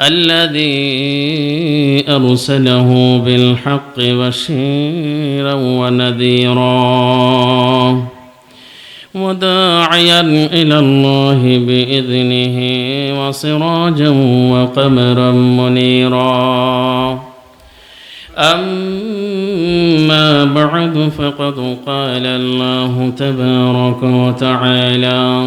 الذي أرسله بالحق بشيرا ونذيرا وداعيا إلى الله بإذنه وسراجا وقمرا منيرا. أما بعد فقد قال الله تبارك وتعالى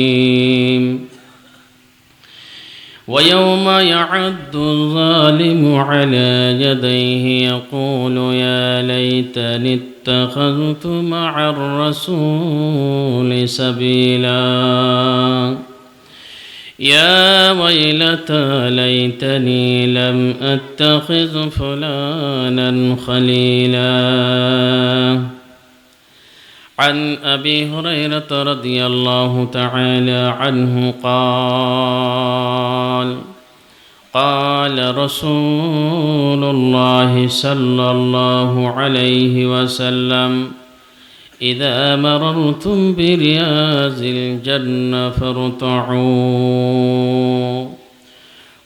يعد الظالم على يديه يقول يا ليتني اتخذت مع الرسول سبيلا. يا ويلتى ليتني لم أتخذ فلانا خليلا. عن أبي هريرة رضي الله تعالى عنه قال قال رسول الله صلى الله عليه وسلم إذا مررتم برياض الجنة فارتعوا.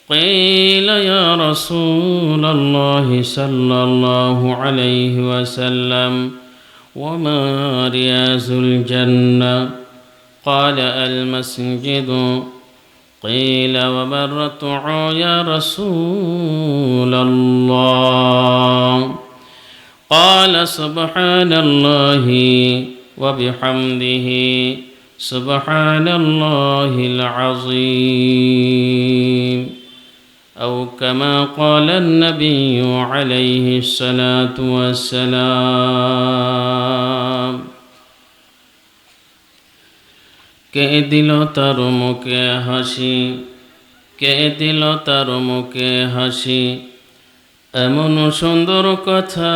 قيل يا رسول الله صلى الله عليه وسلم وما رياز الجنة؟ قال المسجد قيل وبرت يا رسول الله. قال سبحان الله وبحمده سبحان الله العظيم. أو كما قال النبي عليه الصلاة والسلام. কে দিল তার মুখে হাসি? কে দিল তার মুখে হাসি? এমন সুন্দর কথা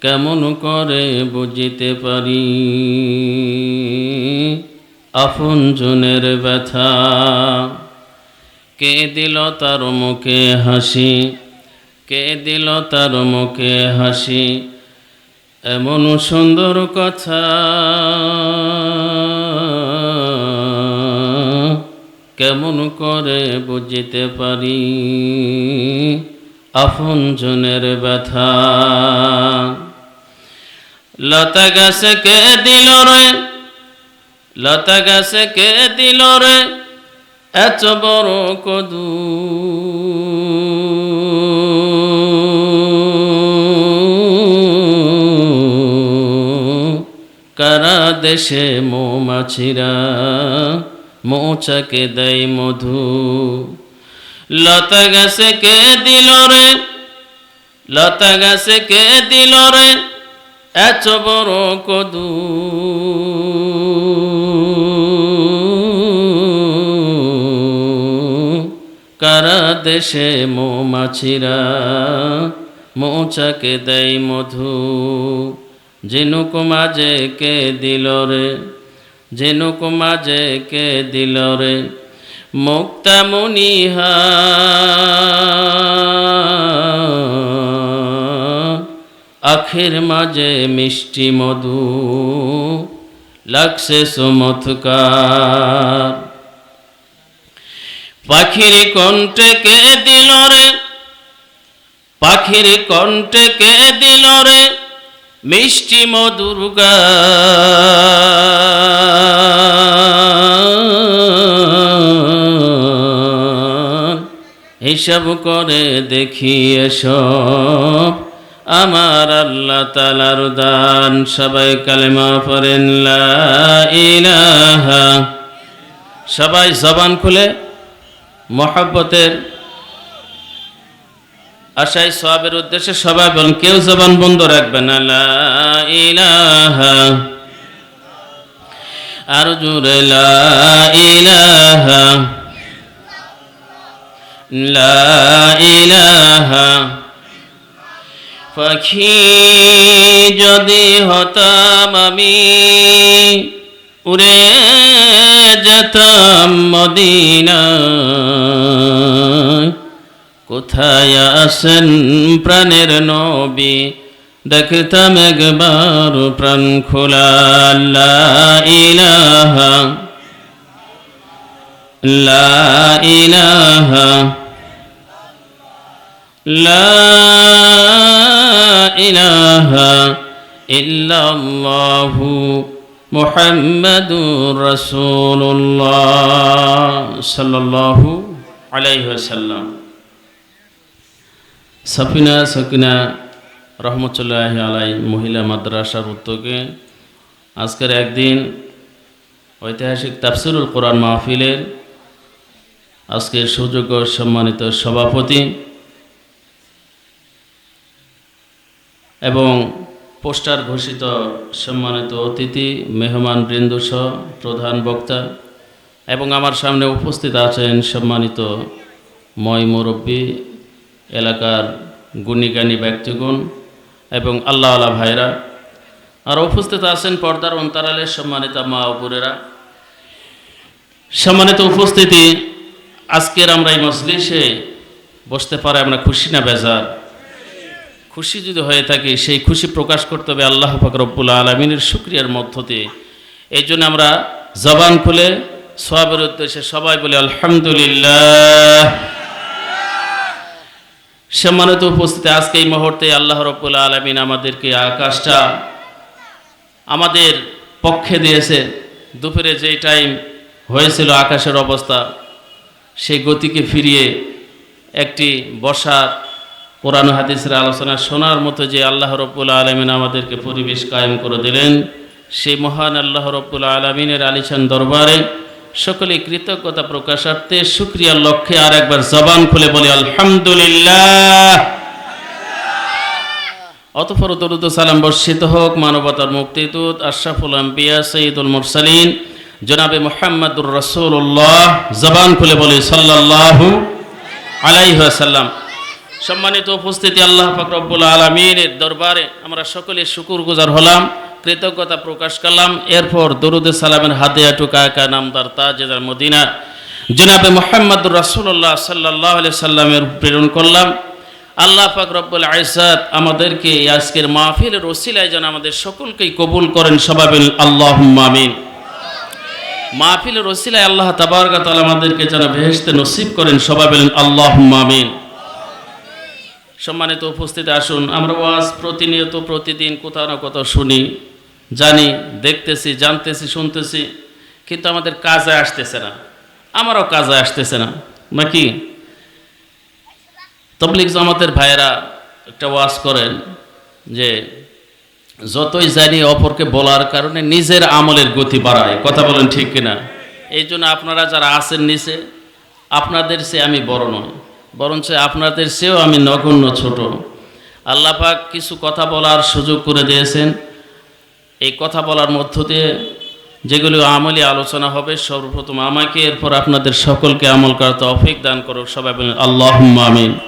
কেমন করে বুঝিতে পারি? আপন জনের ব্যথা। কে দিল তার মুখে হাসি? কে দিল তার মুখে হাসি? এমন সুন্দর কথা। কেমন করে বুঝিতে পারি? আপন জনের ব্যথা। লতা গাছে কে দিল রে? লতা গাছে কে দিল রে? এত বড় কদু। দেশে মৌমাছিরা মৌচাকে দেয় মধু। লতা গাছে কে দিল রে? লতা গাছে কে দিল রে? এত বড় কদু। কারা দেশে মৌমাছিরা মৌচাকে দেয় মধু? ঝিনুক মাঝে কে দিল রে? ঝিনুক মাঝে কে দিল রে? মুক্তা মুনিহা। আখের মাঝে মিষ্টি মধু লাগছে চমৎকার পাখির কণ্ঠে কে দিল রে? পাখির কণ্ঠে কে দিল রে? মিষ্টি মধুর হিসাব করে দেখি এসব। আমার আল্লাহ তালার দান, সবাই কালেমা পড়েন সবাই জবান খুলে, মহাব্বতের আশায় সবের উদ্দেশ্যে সবাই বলেন, কেউ জবান বন্ধ রাখবে না, লা ইলাহা। আর জুড়ে পাখি যদি হতাম আমি, উড়ে যেতাম মদিনায়। কোথায় আসেন প্রাণের নবী? দেখতাম একবার প্রাণ খোলা ইলাহা, লা ইলাহা লা ইলাহা ইল্লাল্লাহু মুহাম্মাদুর রাসূলুল্লাহ সাল্লাল্লাহু আলাইহি সাফিনা সকিনা রহমতুল্লাহ আলাই মহিলা মাদ্রাসার উদ্যোগে আজকের একদিন ঐতিহাসিক তাফসিরুল কোরআন মাহফিলের আজকে সুযোগ্য সম্মানিত সভাপতি এবং পোস্টার ঘোষিত সম্মানিত অতিথি মেহমান বৃন্দসহ প্রধান বক্তা এবং আমার সামনে উপস্থিত আছেন সম্মানিত ময় মুরব্বী এলাকার গুণীগানী ব্যক্তিগণ এবং আল্লাহ আল্লাহ ভাইরা, আর উপস্থিত আছেন পর্দার অন্তরালের সম্মানিত মা অপুরেরা সম্মানিত উপস্থিতি, আজকের আমরা এই মজলিসে বসতে পারে আমরা খুশি না বেজার? খুশি যদি হয়ে থাকে, সেই খুশি প্রকাশ করতে হবে আল্লাহ ফাকরবুল আলমিনের শুক্রিয়ার মধ্য দিয়ে। এই জন্য আমরা জবান খুলে সবের উদ্দেশ্যে সবাই বলে, আলহামদুলিল্লাহ। সম্মানিত উপস্থিতি, আজকে এই মুহূর্তে আল্লাহ রব্বুল আলমিন আমাদেরকে আকাশটা আমাদের পক্ষে দিয়েছে। দুপুরে যেই টাইম হয়েছিল আকাশের অবস্থা, সেই গতিকে ফিরিয়ে একটি বসার কোরআন হাদিসের আলোচনা শোনার মতো যে আল্লাহ রব্বুল আলমিন আমাদেরকে পরিবেশ কায়েম করে দিলেন, সেই মহান আল্লাহ রব্বুল আলমিনের আলিশান দরবারে সকলে কৃতজ্ঞতা প্রকাশার্থে শুক্রিয়ার লক্ষ্যে আর একবার জবান খুলে বলি, আলহামদুলিল্লাহ। অতফর দরুদ সালাম বর্ষিত হোক মানবতার মুক্তিদূত, আশরাফুল আম্বিয়া সঈদুল মুরসালিন, জনাবে মোহাম্মদুর রসুল্লাহ জবান খুলে বলি, সাল্লাল্লাহু আলাইহাল্লাম সম্মানিত উপস্থিতি, আল্লাহ ফাকরবুল আলমিনের দরবারে আমরা সকলে শুকুর গুজার হলাম। কৃতজ্ঞতা প্রকাশ করলাম। এরপর দরুদ সালামের হাদিয়া টুকা একা নামদার তাজেদার মদিনা। জনাবে মোহাম্মদুর রাসুল্লাহ সাল্লাহ সাল্লামের প্রেরণ করলাম। আল্লাহ পাক রব্বুল আইসাদ আমাদেরকে আজকের মাহফিলের ওসিলায় যেন আমাদের সকলকেই কবুল করেন সবাবিল আল্লাহ মামিন মাহফিলের ওসিলায় আল্লাহ তাবারকাতাল আমাদেরকে যেন ভেহেস্তে নসিব করেন সবাবিল আল্লাহ মামিন সম্মানিত উপস্থিতি আসুন, আমরা ওয়াজ প্রতিনিয়ত প্রতিদিন কোথাও না কোথাও শুনি। জানি, দেখতেছি, জানতেছি, শুনতেছি, কিন্তু আমাদের কাজে আসতেছে না। আমারও কাজে আসতেছে না। নাকি? তবলিক জামাতের ভাইয়েরা একটা ওয়াজ করেন যে, যতই জানি অপরকে বলার কারণে নিজের আমলের গতি বাড়ায়। কথা বলেন ঠিক কিনা? এই জন্য আপনারা যারা আছেন নিচে, আপনাদের সে আমি বড় নয় বরঞ্চ আপনাদের সেও আমি নগণ্য ছোট। আল্লাহ পাক কিছু কথা বলার সুযোগ করে দিয়েছেন। এই কথা বলার মধ্য দিয়ে যেগুলো আমলি আলোচনা হবে, সর্বপ্রথম আমাকে, এরপর আপনাদের সকলকে আমল করার তৌফিক দান করুক। সবাই বলেন আল্লাহ আমিন।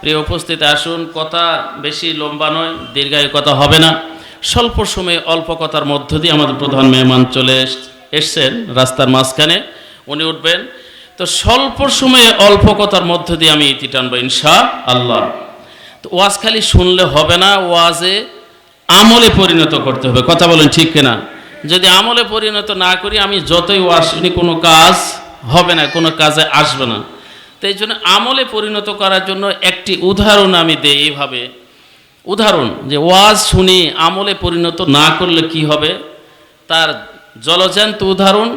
প্রিয় উপস্থিত, আসুন, কথা বেশি লম্বা নয়, দীর্ঘায়ু কথা হবে না। স্বল্প সময়ে অল্প কথার মধ্য দিয়ে আমাদের প্রধান মেহমান চলে এস- এসছেন রাস্তার মাঝখানে, উনি উঠবেন। তো স্বল্প সময়ে অল্প কথার মধ্য দিয়ে আমি ইতি টানবো ইনশা আল্লাহ তো ওয়াজ খালি শুনলে হবে না, ওয়াজে আমলে পরিণত করতে হবে। কথা বলেন ঠিক কিনা? যদি আমলে পরিণত না করি, আমি যতই ওয়াজ শুনি কোনো কাজ হবে না, কোনো কাজে আসবে না। তো এই জন্য আমলে পরিণত করার জন্য একটি উদাহরণ আমি দেই এইভাবে। উদাহরণ, যে ওয়াজ শুনি আমলে পরিণত না করলে কি হবে? তার জলজান্ত উদাহরণ,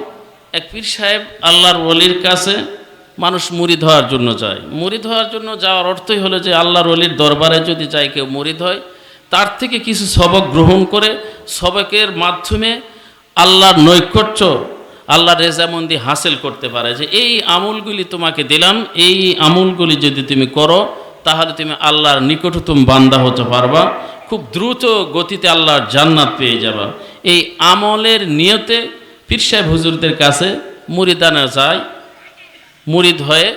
এক পীর সাহেব আল্লাহর ওলির কাছে মানুষ মুড়ি ধোয়ার জন্য যায়। মুড়ি ধোয়ার জন্য যাওয়ার অর্থই হলো যে আল্লাহর ওলির দরবারে যদি যায়, কেউ মুড়ি হয় তার থেকে কিছু সবক গ্রহণ করে সবকের মাধ্যমে আল্লাহর নৈকট্য, আল্লাহর রেজামন্দি হাসিল করতে পারে যে এই আমলগুলি তোমাকে দিলাম, এই আমলগুলি যদি তুমি করো, তাহলে তুমি আল্লাহর নিকটতম বান্দা হতে পারবা, খুব দ্রুত গতিতে আল্লাহর জান্নাত পেয়ে যাবা। এই আমলের নিয়তে পীর সাহেব হুজুরদের কাছে মুরিদানা যায়, মুরিদ হয়ে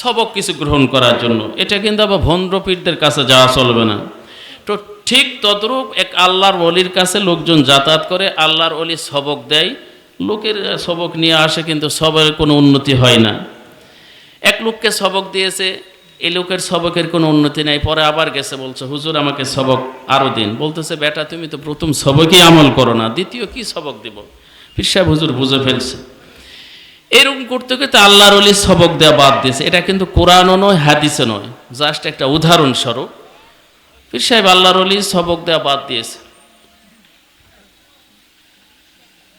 সবক কিছু গ্রহণ করার জন্য। এটা কিন্তু আবার ভন্ডপীরদের কাছে যাওয়া চলবে না। ঠিক তদ্রূপ এক আল্লাহর অলির কাছে লোকজন যাতায়াত করে, আল্লাহর অলি সবক দেয়। লোকের সবক নিয়ে আসে, কিন্তু সবের কোনো উন্নতি হয় না। এক লোককে সবক দিয়েছে, এই লোকের সবকের কোনো উন্নতি নাই। পরে আবার গেছে, বলছে, হুজুর, আমাকে সবক আরও দিন। বলতেছে, বেটা, তুমি তো প্রথম সবকই আমল করো না, দ্বিতীয় কি সবক দিব? পীর সাহেব হুজুর বুঝে ফেলছে। এরকম করতে করতে আল্লাহর অলি সবক দেওয়া বাদ দিয়েছে। এটা কিন্তু কোরআনও নয় হাদিসে নয়। জাস্ট একটা উদাহরণস্বরূপ। পীর সাহেব আল্লাহর অলি সবক দেওয়া বাদ দিয়েছে।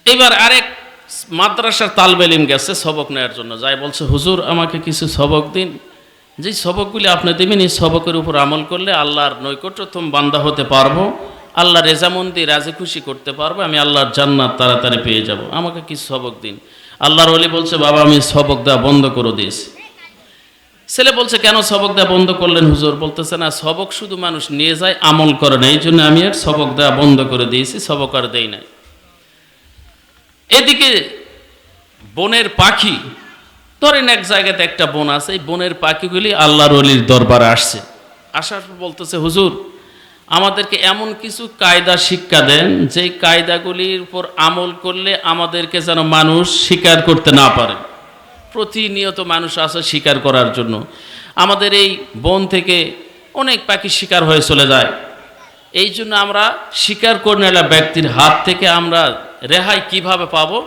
এবার আরেক মাদ্রাসার তালবেলিম গেছে সবক নেওয়ার জন্য। যাই বলছে, হুজুর, আমাকে কিছু সবক দিন। যে সবকগুলি আপনি দেবেন, এই সবকের উপর আমল করলে আল্লাহর নৈকট্যতম বান্দা হতে পারব। আল্লাহ রেজামন্দি রাজি খুশি করতে পারব। আমি আল্লাহর জান্নাত তাড়াতাড়ি পেয়ে যাব। আমাকে কিছু সবক দিন। আল্লাহর অলি বলছে, বাবা, আমি সবক দেওয়া বন্ধ করে দিয়েছি। ছেলে বলছে, কেন সবক দেওয়া বন্ধ করলেন হুজুর? বলতেছে, না, সবক শুধু মানুষ নিয়ে যায়, আমল করে না। এই জন্য আমি আর সবক দেওয়া বন্ধ করে দিয়েছি, সবক আর দেই নাই। এদিকে বনের পাখি, ধরেন এক জায়গাতে একটা বন আছে, এই বনের পাখিগুলি আল্লাহর অলির দরবারে আসছে। আসার বলতেছে, হুজুর, আমাদেরকে এমন কিছু কায়দা শিক্ষা দেন, যেই কায়দাগুলির উপর আমল করলে আমাদেরকে যেন মানুষ স্বীকার করতে না পারে। প্রতিনিয়ত মানুষ আসে শিকার করার জন্য। আমাদের এই বন থেকে অনেক পাখি শিকার হয়ে চলে যায়। এই জন্য আমরা শিকার করে নেলা ব্যক্তির হাত থেকে আমরা রেহাই কীভাবে পাবো,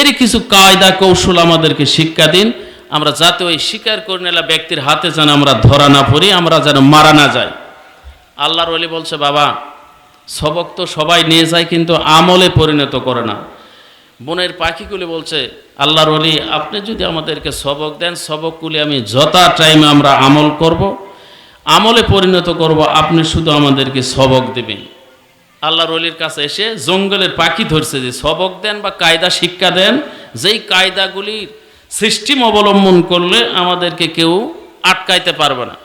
এরই কিছু কায়দা কৌশল আমাদেরকে শিক্ষা দিন। আমরা যাতে ওই শিকার করে নেলা ব্যক্তির হাতে যেন আমরা ধরা না পড়ি, আমরা যেন মারা না যাই। আল্লাহর অলি বলছে, বাবা, সবক তো সবাই নিয়ে যায়, কিন্তু আমলে পরিণত করে না। বনের পাখিগুলি বলছে, আল্লাহর অলি আপনি যদি আমাদেরকে সবক দেন সবকগুলি আমি যথা টাইমে আমরা আমল করব। আমলে পরিণত করব, আপনি শুধু আমাদেরকে সবক দেবেন। আল্লাহর অলির কাছে এসে জঙ্গলের পাখি ধরছে যে, সবক দেন বা কায়দা শিক্ষা দেন, যেই কায়দাগুলির সিস্টেম অবলম্বন করলে আমাদেরকে কেউ আটকাইতে পারবে না।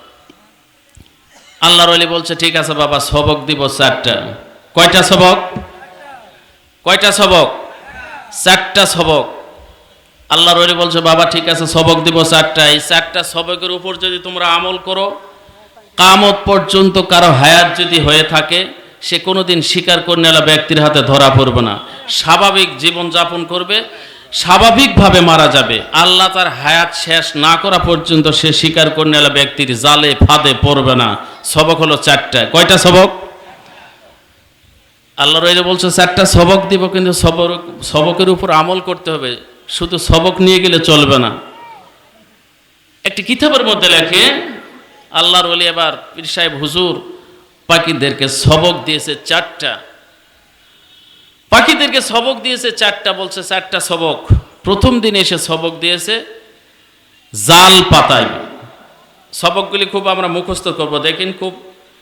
আল্লাহর অলি বলছে, ঠিক আছে বাবা, সবক দিব চারটা। কয়টা সবক? কয়টা সবক? চারটা সবক। আল্লাহর অলি বলছে, বাবা, ঠিক আছে, সবক দিব চারটা এই চারটা সবকের উপর যদি তোমরা আমল করো, কামত পর্যন্ত কারও হায়াত যদি হয়ে থাকে, সে কোনোদিন স্বীকার করে নেলা ব্যক্তির হাতে ধরা পড়বে না। স্বাভাবিক জীবন যাপন করবে, স্বাভাবিকভাবে মারা যাবে। আল্লাহ তার হায়াত শেষ না করা পর্যন্ত সে স্বীকার করে নেলা ব্যক্তির জালে ফাঁদে পড়বে না। সবক হলো চারটা কয়টা সবক? আল্লাহ রইলে বলছে চারটা সবক দিব, কিন্তু সবক সবকের উপর আমল করতে হবে। শুধু সবক নিয়ে গেলে চলবে না। একটি কিতাবের মধ্যে লেখে, আল্লাহর ওলি এবার পীর সাহেব হুজুর পাখিদেরকে সবক দিয়েছে চারটা। পাখিদেরকে সবক দিয়েছে চারটা, বলছে চারটা সবক। প্রথম দিন এসে সবক দিয়েছে জাল পাতায়। সবকগুলি খুব আমরা মুখস্থ করব। দেখেন খুব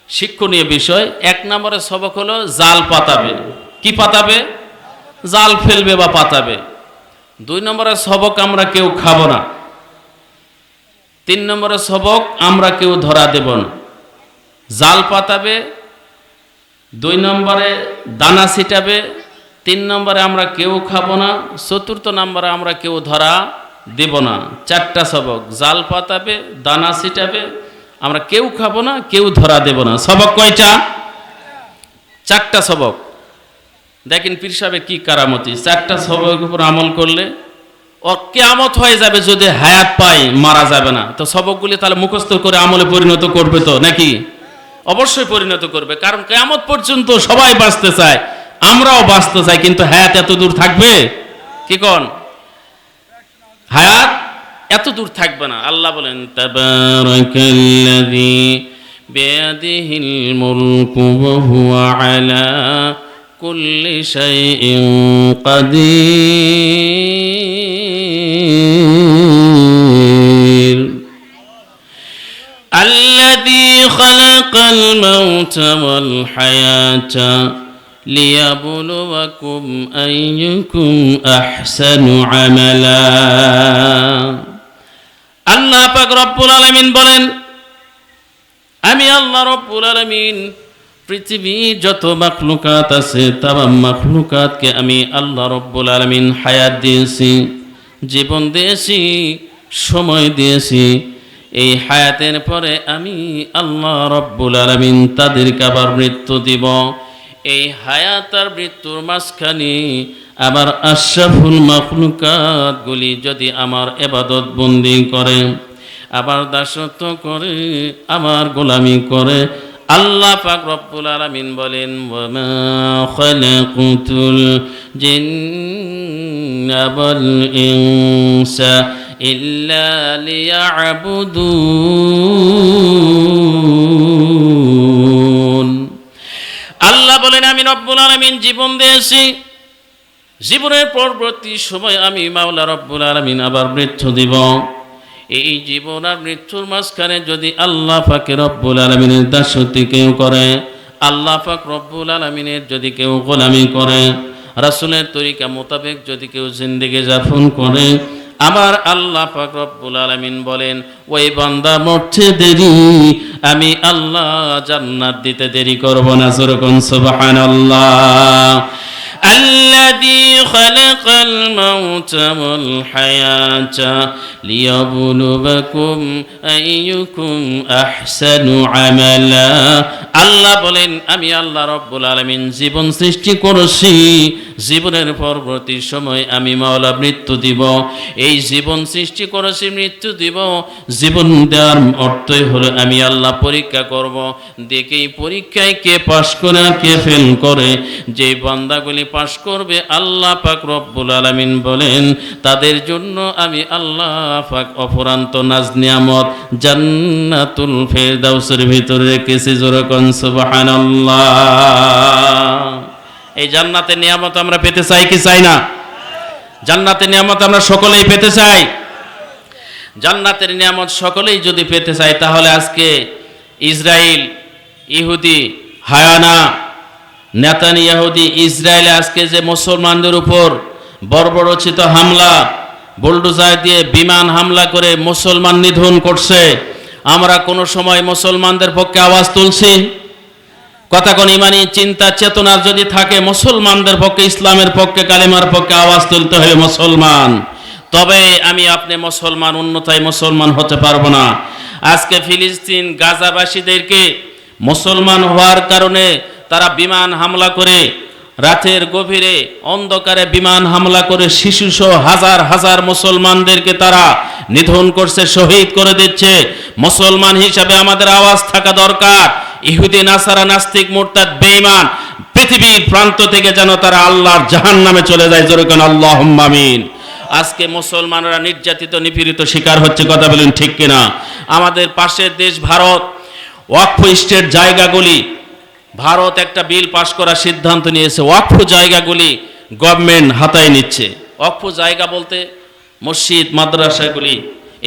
শিক্ষণীয় বিষয়। এক নম্বরের সবক হলো জাল পাতাবে। কি পাতাবে? জাল ফেলবে বা পাতাবে। দুই নম্বরের সবক আমরা কেউ খাব না। তিন নম্বরের সবক আমরা কেউ ধরা দেব না। জাল পাতাবে, দুই নম্বরে দানা ছিটাবে, তিন নম্বরে আমরা কেউ খাব না, চতুর্থ নম্বরে আমরা কেউ ধরা দেব না। চারটা সবক, জাল পাতাবে, দানা ছিটাবে আমরা কেউ খাব না, কেউ ধরা দেব না। সবক কয়টা? চারটা সবক। দেখেন পীর সাহেবের কি কারামতি। চারটা সবকের উপর আমল করলে ও কেয়ামত হয়ে যাবে যদি হায়াত পাই মারা যাবে না। তো সবকগুলি তাহলে মুখস্থ করে আমলে পরিণত করবে তো, নাকি? অবশ্যই পরিণত করবে। কারণ কেয়ামত পর্যন্ত সবাই বাঁচতে চায়, আমরাও বাঁচতে চাই, কিন্তু হায়াত এত দূর থাকবে? কি কন? হায়াত এত দূর থাকবে না আল্লাহ বলেন তাবারাকাল্লাযী বিয়াদিহিল মুলকু ওয়া হুয়া আলা কুল্লি শাইইন কাদির الذي خلق الموت والحياة ليبلوكم أيكم أحسن عملا আল্লাহ পাক রব্বুল আলামিন বলেন, আমি আল্লাহ রব্বুল আলামিন পৃথিবীর যত মাখলুকাত আছে, তামাম মাখলুকাতকে আমি আল্লাহ রব্বুল আলামিন হায়াত দিয়েছি, জীবন দিয়েছি, সময় দিয়েছি। এই হায়াতের পরে আমি আল্লাহ রব্বুল আলামিন তাদেরকে আবার মৃত্যু দিব। এই হায়াত আর মৃত্যুর মাঝখানে আবার আশরাফুল মাখলুকাতগুলি যদি আমার এবাদত বন্দি করে, আবার দাসত্ব করে আমার গোলামি করে, আল্লাহ পাক রব্বুল আলামিন বলেন খালাকুতুল জিন্না ওয়াল ইনসা ইল্লা লিয়াবুদুন। আল্লাহ বলেন, আমি রব্বুল আলামিন জীবন দিয়েছি জীবনের পরবর্তী সময় আমি মাওলা রব্বুল আলামিন আবার মৃত্যু দিব। এই জীবন আর মৃত্যুর মাঝখানে যদি আল্লাহ পাকে রব্বুল আলমিনের দাসত্ব কেউ করে, আল্লাহ পাক রব্বুল আলমিনের যদি কেউ গোলামি করে, রাসুলের তরিকা মোতাবেক যদি কেউ জিন্দিগি যাপন করে, আমার আল্লাহ পাক রব্বুল আলমিন বলেন, ওই বান্দা মরছে দেরি, আমি আল্লাহ জান্নাত দিতে দেরি করব না যেরকম সুবহানাল্লাহ। الذي خلق الموت والحياة ليبلوكم أيكم أحسن عملا আল্লাহ বলেন আমি আল্লাহ রব্বুল আলমিন জীবন সৃষ্টি করেছি জীবনের পরবর্তী সময় আমি মাওলা মৃত্যু দিব এই জীবন সৃষ্টি করেছি মৃত্যু দিব জীবন দেওয়ার অর্থই হলো আমি আল্লাহ পরীক্ষা করব দেখেই পরীক্ষায় কে পাশ করে আর কে ফেল করে যে বান্দাগুলি পাশ করবে আল্লাহ পাক রব্বুল আলামিন বলেন, তাদের জন্য আমি আল্লাহ পাক অপরান্ত নাজ নিয়ামত জান্নাতুল ফেরদাউসের ভিতরে রেখেছি যেরকম সুবহানাল্লাহ। এই জান্নাতের নিয়ামত আমরা পেতে চাই কি চাই না? জান্নাতের নিয়ামত আমরা সকলেই পেতে চাই। জান্নাতের নিয়ামত সকলেই যদি পেতে চাই তাহলে আজকে ইসরায়েল ইহুদি, হায়ানা নেতান ইয়াহুদি ইসরায়েলে আজকে যে মুসলমানদের উপর বর্বরচিত হামলা, বুলডোজার দিয়ে বিমান হামলা করে মুসলমান নিধন করছে, আমরা কোনো সময় মুসলমানদের পক্ষে আওয়াজ তুলছি? কথা কোন ইমানি চিন্তা, চেতনা যদি থাকে, মুসলমানদের পক্ষে, ইসলামের পক্ষে, কালিমার পক্ষে আওয়াজ তুলতে হবে মুসলমান। তবে আমি আপনি মুসলমান উন্নতায় মুসলমান হতে পারব না। আজকে ফিলিস্তিন গাজাবাসীদেরকে মুসলমান হওয়ার কারণে তারা বিমান হামলা করে, রাতের গভীরে অন্ধকারে বিমান হামলা করে শিশুসহ হাজার হাজার মুসলমানদেরকে তারা নিধন করছে, শহীদ করে দিচ্ছে। মুসলমান হিসাবে আমাদের আওয়াজ থাকা দরকার। ইহুদি, নাসারা, নাস্তিক, মোরতাদ, বেঈমান, পৃথিবীর প্রান্ত থেকে যেন তারা আল্লাহর জাহান নামে চলে যায়। যেরকম আল্লাহ আমিন। আজকে মুসলমানরা নির্যাতিত, নিপীড়িত শিকার হচ্ছে, কথা বলেন ঠিক কিনা? আমাদের পাশের দেশ ভারত, ওয়াকফ স্টেট জায়গাগুলি ভারত একটা বিল পাশ করার সিদ্ধান্ত নিয়েছে। ওয়াকফ জায়গাগুলি গভর্নমেন্ট হাতায় নিচ্ছে। ওয়াকফ জায়গা বলতে মসজিদ, মাদ্রাসাগুলি।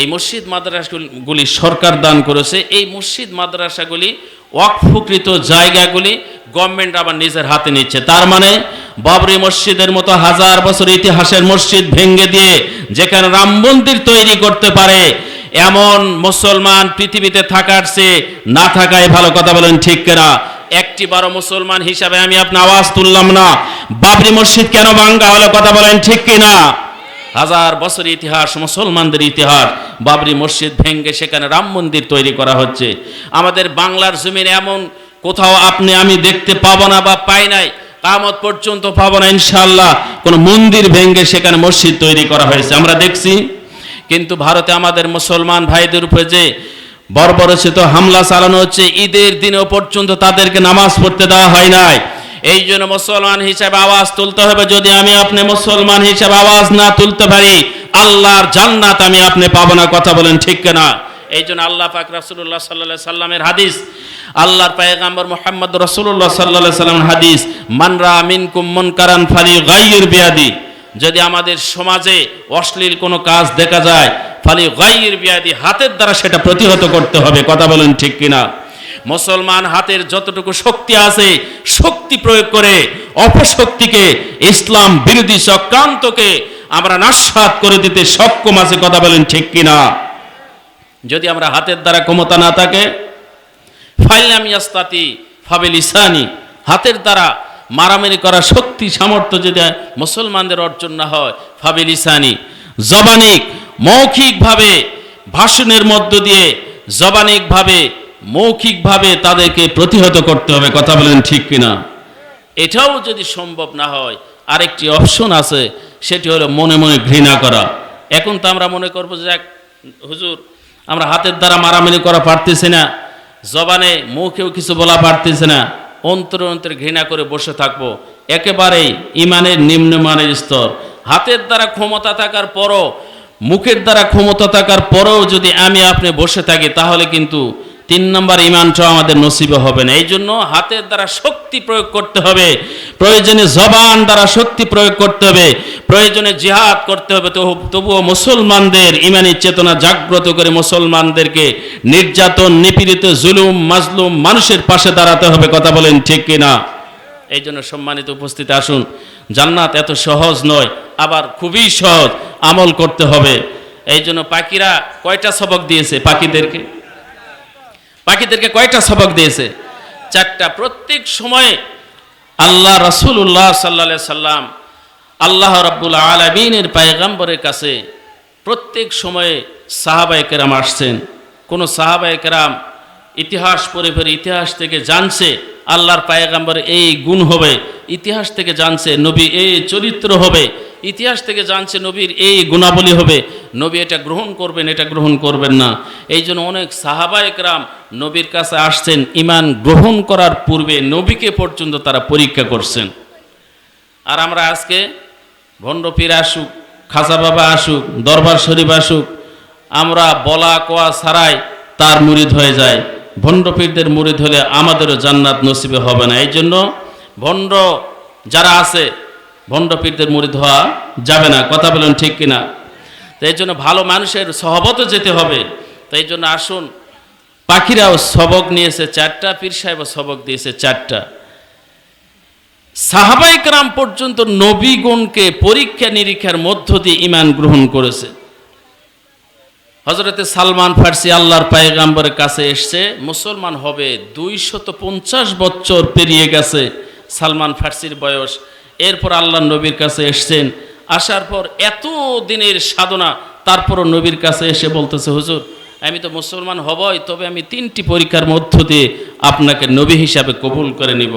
এই মসজিদ, মাদ্রাসাগুলি সরকার দান করেছে। এই মসজিদ, মাদ্রাসাগুলি ওয়াকফকৃত জায়গাগুলি গভর্নমেন্ট আবার নিজের হাতে নিচ্ছে। তার মানে বাবরি মসজিদের মতো হাজার বছর ইতিহাসের মসজিদ ভেঙ্গে দিয়ে যেখানে রাম মন্দির তৈরি করতে পারে, এমন মুসলমান পৃথিবীতে থাকার চেয়ে না থাকাই ভালো কথা বলেন ঠিক কেনা? একটি বারো মুসলমান হিসাবে আমি আপনার আওয়াজ তুললাম না। বাবরি মসজিদ কেন ভাঙ্গা হলো কথা বলেন ঠিক কিনা? হাজার বছর ইতিহাস, মুসলমানদের ইতিহাস। বাবরি মসজিদ ভেঙ্গে সেখানে রাম মন্দির তৈরি করা হচ্ছে। আমাদের বাংলার জমিন এমন, কোথাও আপনি আমি দেখতে পাবো না বা পাই নাই। কামত পর্যন্ত পাবো না ইনশাল্লাহ কোনো মন্দির ভেঙ্গে সেখানে মসজিদ তৈরি করা হয়েছে। আমরা দেখছি, কিন্তু ভারতে আমাদের মুসলমান ভাইদের উপরে যে বর্বরচিত হামলা চালানো হচ্ছে। ঈদের দিনেও পর্যন্ত তাদেরকে নামাজ পড়তে দেওয়া হয় নাই। এই জন্য মুসলমান হিসাবে আওয়াজ তুলতে হবে। যদি আমি আপনি মুসলমান হিসাবে আওয়াজ না তুলতে পারি, আল্লাহর জান্নাত আমি আপনি পাবো না। কথা বলেন ঠিক কিনা? এই জন্য আল্লাহ পাক রাসুল্লাহ সাল্লাহ সাল্লামের হাদিস, আল্লাহর পায়গাম্বর মোহাম্মদ রসুল্লাহ সাল্লাহ সাল্লামের হাদিস মানরা মিন কুম্মন কারান ফালি গাইয়ের বিয়াদি। যদি আমাদের সমাজে অশ্লীল কোনো কাজ দেখা যায় ফালি গাইয়ের বিয়াদি, হাতের দ্বারা সেটা প্রতিহত করতে হবে। কথা বলেন ঠিক কিনা? মুসলমান হাতের যতটুকু শক্তি আছে, শক্তি প্রয়োগ করে অপশক্তিকে, ইসলাম বিরোধী চক্রান্তকে আমরা নাস্বাদ করে দিতে সক্ষম আছে। কথা বলেন ঠিক কিনা? যদি আমরা হাতের দ্বারা ক্ষমতা না থাকে ফাইলাম ইয়াস্তাতি ফাবিল ইসানি হাতের দ্বারা মারামারি করা শক্তি সামর্থ্য যদি মুসলমানদের অর্জন না হয় ফাবিল ইসানি জবানিক মৌখিকভাবে ভাষণের মধ্য দিয়ে জবানিকভাবে, মৌখিকভাবে তাদেরকে প্রতিহত করতে হবে, কথা বলেন ঠিক কিনা? এটাও যদি সম্ভব না হয়, আরেকটি অপশন আছে, সেটি হলো মনে মনে ঘৃণা করা। এখন তো আমরা মনে করব যে এক হুজুর, আমরা হাতের দ্বারা মারামারি করা পারতেছি না, জবানে মুখেও কিছু বলা পারতেছে না, অন্তরে অন্তরে ঘৃণা করে বসে থাকব। একেবারেই ইমানের নিম্নমানের স্তর। হাতের দ্বারা ক্ষমতা থাকার পরও মুখের দ্বারা ক্ষমতা থাকার পরেও যদি আমি আপনি বসে থাকি, তাহলে কিন্তু তিন নম্বর ইমানটাও আমাদের নসিবে হবে না। এই জন্য হাতের দ্বারা শক্তি প্রয়োগ করতে হবে, প্রয়োজনে জবান দ্বারা শক্তি প্রয়োগ করতে হবে, প্রয়োজনে জিহাদ করতে হবে। তবুও মুসলমানদের ইমানি চেতনা জাগ্রত করে মুসলমানদেরকে নির্যাতন, নিপীড়িত, জুলুম, মাজলুম মানুষের পাশে দাঁড়াতে হবে। কথা বলেন ঠিক কিনা? এই জন্য সম্মানিত উপস্থিত, আসুন। জান্নাত এত সহজ নয়, আবার খুবই সহজ, আমল করতে হবে। এই জন্য পাখিরা কয়টা সবক দিয়েছে পাখিদেরকে? পাখিদেরকে কয়টা সবক দিয়েছে? চারটা। প্রত্যেক সময়ে আল্লাহ রসুল্লাহ সাল্লা সাল্লাম আল্লাহ রাব্বুল আলমিনের পায়গাম্বরের কাছে প্রত্যেক সময়ে সাহাবায় কেরাম আসছেন। কোনো সাহাবায় কেরাম ইতিহাস পড়ে ফেরে ইতিহাস থেকে জানছে আল্লাহর পায়গাম্বর এই গুণ হবে। ইতিহাস থেকে জানছে নবী এই চরিত্র হবে। ইতিহাস থেকে জানছে নবীর এই গুণাবলী হবে। নবী এটা গ্রহণ করবেন, এটা গ্রহণ করবেন না। এই জন্য অনেক সাহাবা একরাম নবীর কাছে আসছেন ইমান গ্রহণ করার পূর্বে নবীকে পর্যন্ত তারা পরীক্ষা করছেন। আর আমরা আজকে ভণ্ড পীর আসুক খাসা বাবা আসুক, দরবার শরীফ আসুক, আমরা বলা কোয়া ছাড়াই তার মুরিদ হয়ে যায়। ভণ্ড পীরদের মুরিদ হলে আমাদেরও জান্নাত নসিবে হবে না। এই জন্য ভণ্ড যারা আছে ভণ্ড পীরদের মুরিদ হওয়া যাবে না। কথা বলেন ঠিক কিনা? তো এই জন্য ভালো মানুষের সহবতও যেতে হবে। তো এই জন্য আসুন, পাখিরাও সবক নিয়েছে চারটা, পীর সাহেব সবক দিয়েছে চারটা। সাহাবাইকরাম পর্যন্ত নবীগণকে পরীক্ষা নিরীক্ষার মধ্য দিয়ে ইমান গ্রহণ করেছে। হজরতে সালমান ফার্সি আল্লাহর পায়গাম্বরের কাছে এসছে, মুসলমান হবে দুইশত পঞ্চাশ বছর পেরিয়ে গেছে সালমান ফার্সির বয়স। এরপর আল্লাহ নবীর কাছে এসছেন, আসার পর এত দিনের সাধনা, তারপরও নবীর কাছে এসে বলতেছে, হুজুর, আমি তো মুসলমান হবই, তবে আমি তিনটি পরীক্ষার মধ্য দিয়ে আপনাকে নবী হিসাবে কবুল করে নিব।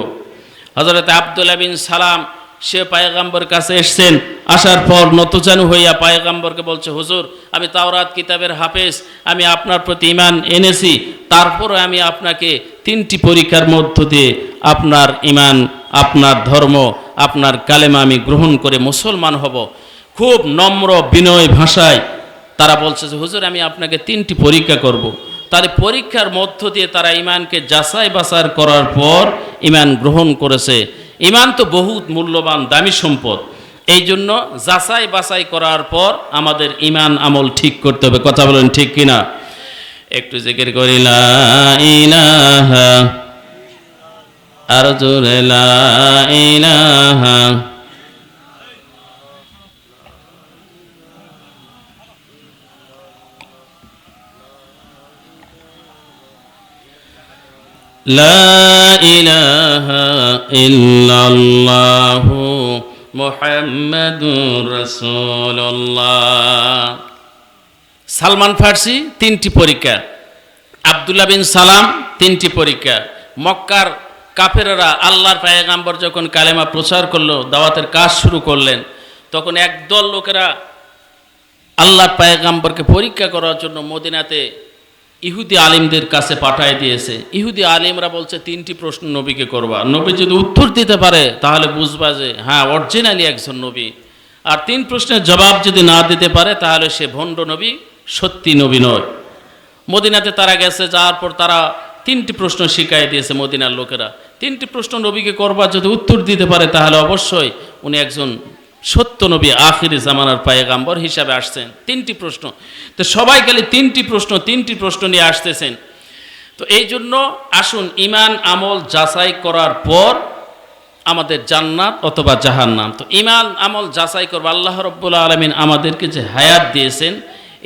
হজরত আবদুল্লা বিন সালাম সে পায়গাম্বর কাছে এসছেন। আসার পর নতজানু হইয়া পায়গাম্বরকে বলছে, হুজুর, আমি তাওরাত কিতাবের হাফেজ, আমি আপনার প্রতি ইমান এনেছি। তারপরে আমি আপনাকে তিনটি পরীক্ষার মধ্য দিয়ে আপনার ইমান আপনার ধর্ম, আপনার কালেমা আমি গ্রহণ করে মুসলমান হব। খুব নম্র বিনয় ভাষায় তারা বলছে যে, হুজুর, আমি আপনাকে তিনটি পরীক্ষা করব। তার পরীক্ষার মধ্য দিয়ে তারা ইমানকে যাচাই বাছার করার পর ইমান গ্রহণ করেছে। ইমান তো বহুত মূল্যবান, দামি সম্পদ। এই জন্য যাচাই বাছাই করার পর আমাদের ইমান আমল ঠিক করতে হবে। কথা বলেন ঠিক কিনা? একটু জিকির করি আর জোরে, লা لا إله إلا الله محمد رسول الله সালমান ফার্সি তিনটি পরীক্ষা আবদুল্লাহ বিন সালাম তিনটি পরীক্ষা মক্কার কাফেররা আল্লাহর পায়গাম্বর যখন কালেমা প্রচার করলো দাওয়াতের কাজ শুরু করলেন তখন একদল লোকেরা আল্লাহর পায়গাম্বরকে পরীক্ষা করার জন্য মদিনাতে ইহুদি আলিমদের কাছে পাঠায় দিয়েছে। ইহুদি আলিমরা বলছে, তিনটি প্রশ্ন নবীকে করবা। নবী যদি উত্তর দিতে পারে, তাহলে বুঝবা যে হ্যাঁ অরিজিনালি একজন নবী। আর তিন প্রশ্নের জবাব যদি না দিতে পারে, তাহলে সে ভণ্ড নবী, সত্যি নবী নয়। মদিনাতে তারা গেছে, যাওয়ার পর তারা তিনটি প্রশ্ন শিখাই দিয়েছে মদিনার লোকেরা। তিনটি প্রশ্ন নবীকে করবার যদি উত্তর দিতে পারে, তাহলে অবশ্যই উনি একজন সত্য নবী আখিরি জামানার পায়েগাম্বর হিসাবে আসছেন। তিনটি প্রশ্ন। তো সবাই গেলে তিনটি প্রশ্ন তিনটি প্রশ্ন নিয়ে আসতেছেন। তো এই জন্য আসুন ইমান আমল যাচাই করার পর আমাদের জান্নাত অথবা জাহান্নাম। তো ইমান আমল যাচাই করব, আল্লাহ রব্বুল আলমিন আমাদেরকে যে হায়াত দিয়েছেন,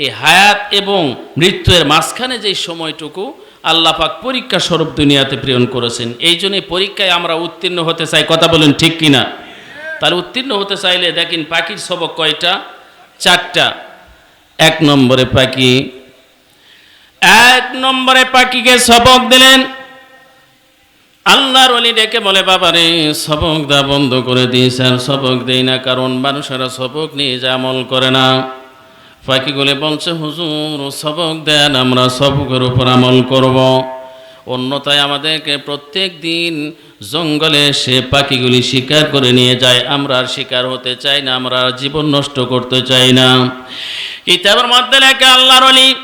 এই হায়াত এবং মৃত্যুর মাঝখানে যে সময়টুকু আল্লাহ পাক পরীক্ষা স্বরূপ দুনিয়াতে প্রেরণ করেছেন। এই জন্য পরীক্ষায় আমরা উত্তীর্ণ হতে চাই। কথা বলেন ঠিক কিনা? তাহলে উত্তীর্ণ হতে চাইলে দেখেন পাখির সবক কয়টা? চারটা। এক নম্বরে পাখি। এক নম্বরে পাখিকে সবক দিলেন। আল্লাহর অলি ডেকে বলে বাবা রে সবক দা বন্ধ করে দিয়েছেন সবক দেই না, কারণ মানুষেরা সবক নিয়ে যা আমল করে না। পাখিগুলি বলছে, হুজুর, সবক দেন, আমরা সবকের উপর আমল করব। অন্যথায় আমাদেরকে প্রত্যেক দিন জঙ্গলে সে পাখিগুলি শিকার করে নিয়ে যায়। আমরা আর শিকার হতে চাই না, আমরা জীবন নষ্ট করতে চাই না। কিতাবের মধ্যে লেখা, আল্লাহর অলি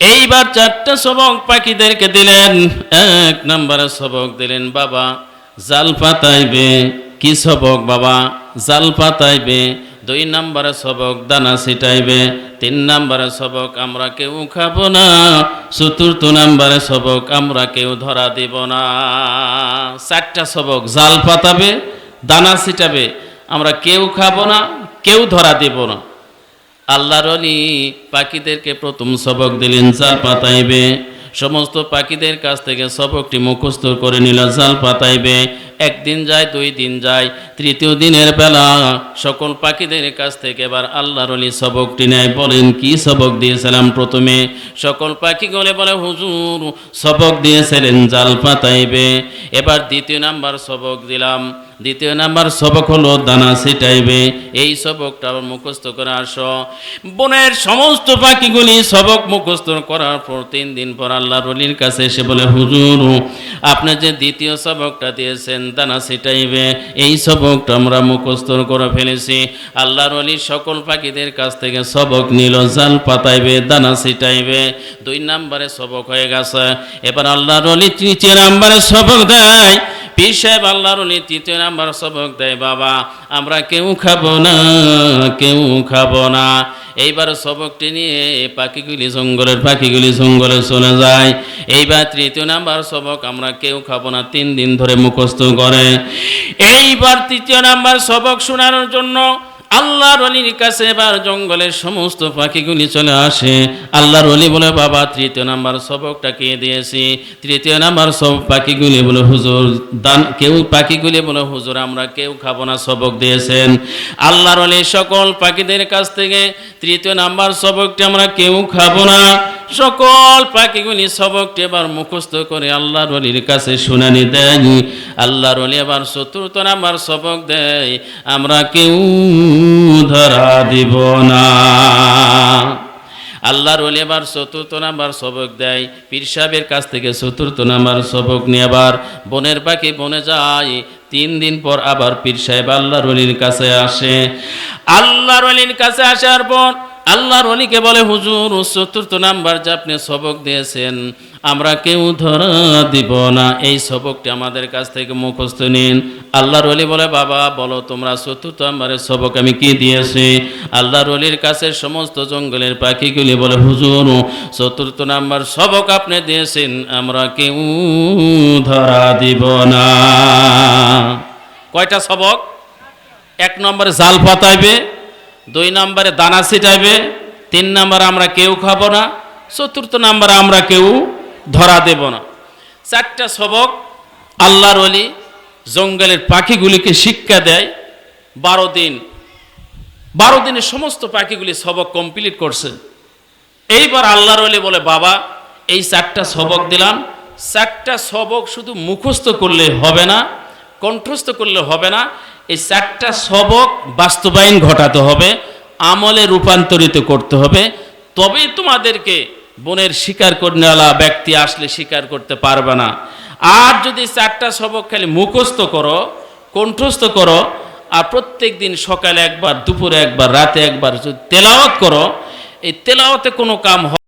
এইবার চারটা সবক পাখিদেরকে দিলেন। এক নম্বরে সবক দিলেন, বাবা, জাল পাতাইবে। কি সবক, বাবা? জাল পাতাইবে। দুই নম্বরে সবক দানা ছিটাইবে, তিন নম্বরে সবক আমরা কেউ খাব না, চতুর্থ নম্বরে সবক আমরা কেউ ধরা দিব না। চারটা সবক জাল পাতাবে, দানা ছিটাবে, আমরা কেউ খাব না, কেউ ধরা দিব না। আল্লাহর পাখিদেরকে প্রথম সবক দিলেন, জাল পাতাইবে। সমস্ত পাখিদের কাছ থেকে সবকটি মুখস্থ করে নিল, জাল পাতাইবে। একদিন যায়, দুই দিন যায়, তৃতীয় দিনের বেলা সকল পাখিদের কাছ থেকে এবার আল্লাহর অলি সবকটি নেয়। বলেন, কি সবক দিয়েছিলাম প্রথমে? সকল পাখি গলে বলে, হুজুর, সবক দিয়েছিলেন, জাল পাতাইবে। এবার দ্বিতীয় নাম্বার সবক দিলাম। দ্বিতীয় নাম্বার সবক হলো দানা ছিটাইবে। এই সবকটা আবার মুখস্থ করে আসো। বনের সমস্ত পাখিগুলি সবক মুখস্থ করার পর তিন দিন পর আল্লাহ রলির কাছে এসে বলে, হুজুর, আপনি যে দ্বিতীয় সবকটা দিয়েছেন, দানা ছিটাইবে, এই সবকটা আমরা মুখস্থ করে ফেলেছি। আল্লাহ অলি সকল পাখিদের কাছ থেকে সবক নিল, জাল পাতাইবে, দানা ছিটাইবে। দুই নাম্বারে সবক হয়ে গেছে। এবার আল্লাহ রলি তৃতীয় নাম্বারে সবক দেয়। পীর সাহেব আল্লাহর অলি তৃতীয় নাম্বার সবক দেয়, বাবা, আমরা কেউ খাব না, কেউ খাব না। এইবার সবকটি নিয়ে পাখিগুলি জঙ্গলের পাখিগুলি জঙ্গলে চলে যায়। এইবার তৃতীয় নাম্বার সবক আমরা কেউ খাব না, তিন দিন ধরে মুখস্থ করে। এইবার তৃতীয় নাম্বার সবক শোনানোর জন্য আল্লাহর অলির কাছে এবার জঙ্গলের সমস্ত পাখিগুলি চলে আসে। আল্লাহর অলি বলে, বাবা, তৃতীয় নাম্বার সবকটা কে দিয়েছি? তৃতীয় নাম্বার সব পাখিগুলি বলে, হুজুর, দান কেউ পাখিগুলি বলে, হুজুর, আমরা কেউ খাব না, সবক দিয়েছেন। আল্লাহর অলি সকল পাখিদের কাছ থেকে, তৃতীয় নাম্বার সবকটা আমরা কেউ খাব না। সকল পাখিগুলি সবকটি এবার মুখস্থ করে আল্লাহর অলির কাছে শুনানি দেয়। আল্লাহর অলি এবার চতুর্থ নাম্বার সবক দেয়। আমরা কেউ ধরা দিব না। আল্লাহর অলি এবার চতুর্থ নাম্বার সবক দেয়। পীর সাহেবের কাছ থেকে চতুর্থ নাম্বার সবক নিয়ে আবার বনের পাখি বনে যায়। তিন দিন পর আবার পীর সাহেব আল্লাহর অলির কাছে আসে। আল্লাহর অলির কাছে আসার পর আল্লাহর অলিকে বলে, হুজুর চতুর্থ নাম্বার যে আপনি সবক দিয়েছেন, আমরা কেউ ধরা দিব না। এই সবকটি আমাদের কাছ থেকে মুখস্থ নিন। আল্লাহর অলি বলে, বাবা, বলো তোমরা চতুর্থ নাম্বারের সবক আমি কি দিয়েছি? আল্লাহর অলির কাছে সমস্ত জঙ্গলের পাখিগুলি বলে, হুজুর চতুর্থ নাম্বার সবক আপনি দিয়েছেন, আমরা কেউ ধরা দিব না। কয়টা সবক? এক নম্বরে জাল পাতাইবে দুই নম্বরে দানা ছিটাইবে, তিন নম্বরে আমরা কেউ খাব না, চতুর্থ নম্বরে আমরা কেউ ধরা দেব না। চারটা সবক আল্লাহর অলি জঙ্গলের পাখিগুলিকে শিক্ষা দেয়, বারো দিন, বারো দিনে সমস্ত পাখিগুলি সবক কমপ্লিট করছে। এইবার আল্লাহর অলি বলে, বাবা, এই চারটা সবক দিলাম। চারটা সবক শুধু মুখস্থ করলে হবে না, কণ্ঠস্থ করলে হবে না এই চারটা সবক বাস্তবায়ন ঘটাতে হবে, আমলে রূপান্তরিত করতে হবে। তবেই তোমাদেরকে বনের শিকার করনেওয়ালা ব্যক্তি আসলে স্বীকার করতে পারবে না। আর যদি চারটা সবক খালি মুখস্থ করো, কণ্ঠস্থ করো, আর প্রত্যেক দিন সকালে একবার, দুপুরে একবার, রাতে একবার যদি তেলাওয়াত করো, এই তেলাওয়াতে কোনো কাম হয়